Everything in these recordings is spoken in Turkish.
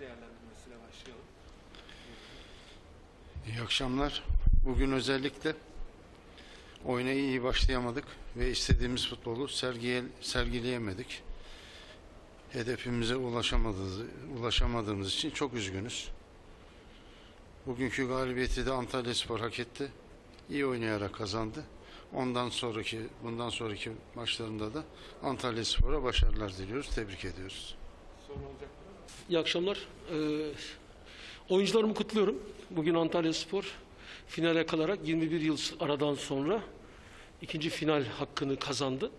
değerlendirmesiyle başlayalım. İyi akşamlar. Bugün özellikle oyuna iyi başlayamadık ve istediğimiz futbolu sergileyemedik. Hedefimize ulaşamadığımız, ulaşamadığımız için çok üzgünüz. Bugünkü galibiyeti de Antalya Spor hak etti. İyi oynayarak kazandı. Ondan sonraki, bundan sonraki maçlarında da Antalya Spor'a başarılar diliyoruz. Tebrik ediyoruz. İyi akşamlar. Ee, oyuncularımı kutluyorum. Bugün Antalya Spor finale kalarak 21 yıl aradan sonra ikinci final hakkını kazandı.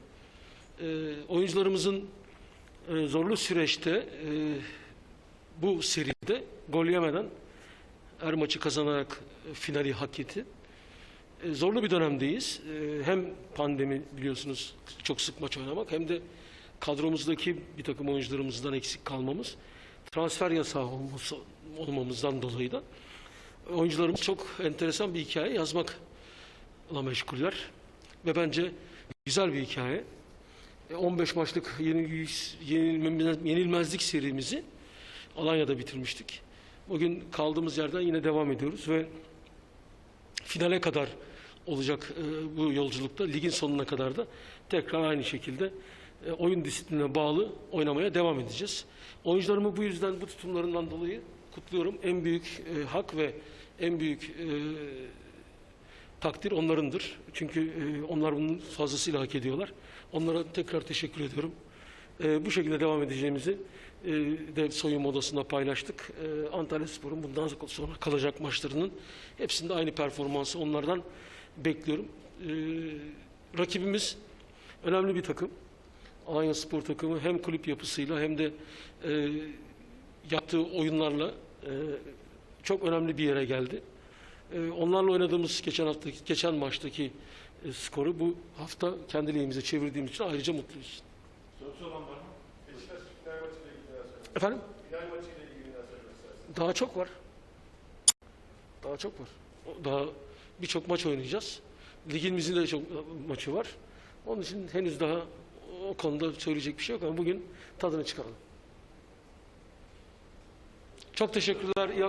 Ee, oyuncularımızın e, zorlu süreçte e, bu seride gol yemeden her maçı kazanarak e, finali hak etti. E, zorlu bir dönemdeyiz. E, hem pandemi biliyorsunuz çok sık maç oynamak hem de kadromuzdaki bir takım oyuncularımızdan eksik kalmamız transfer yasağı olması, olmamızdan dolayı da oyuncularımız çok enteresan bir hikaye yazmakla meşguller. Ve bence güzel bir hikaye. E, 15 maçlık yenil- yenilmez- yenilmezlik serimizi Alanya'da bitirmiştik. Bugün kaldığımız yerden yine devam ediyoruz ve finale kadar olacak e, bu yolculukta ligin sonuna kadar da tekrar aynı şekilde e, oyun disiplinine bağlı oynamaya devam edeceğiz. Oyuncularımı bu yüzden bu tutumlarından dolayı kutluyorum. En büyük e, hak ve en büyük e, takdir onlarındır. Çünkü e, onlar bunun fazlasıyla hak ediyorlar. Onlara tekrar teşekkür ediyorum. E, bu şekilde devam edeceğimizi e, de soyunma odasında paylaştık. E, Antalya Spor'un bundan sonra kalacak maçlarının hepsinde aynı performansı onlardan bekliyorum. E, rakibimiz önemli bir takım. Alanya Spor takımı hem kulüp yapısıyla hem de e, yaptığı oyunlarla e, çok önemli bir yere geldi. E, onlarla oynadığımız geçen hafta geçen maçtaki e, skoru bu hafta kendi lehimize çevirdiğimiz için ayrıca mutluyuz. Sorusu olan var mı? Efendim? Daha çok var. Daha çok var. Daha birçok maç oynayacağız. Ligimizin de çok maçı var. Onun için henüz daha o konuda söyleyecek bir şey yok ama bugün tadını çıkaralım. Çok teşekkürler. İyi akşamlar.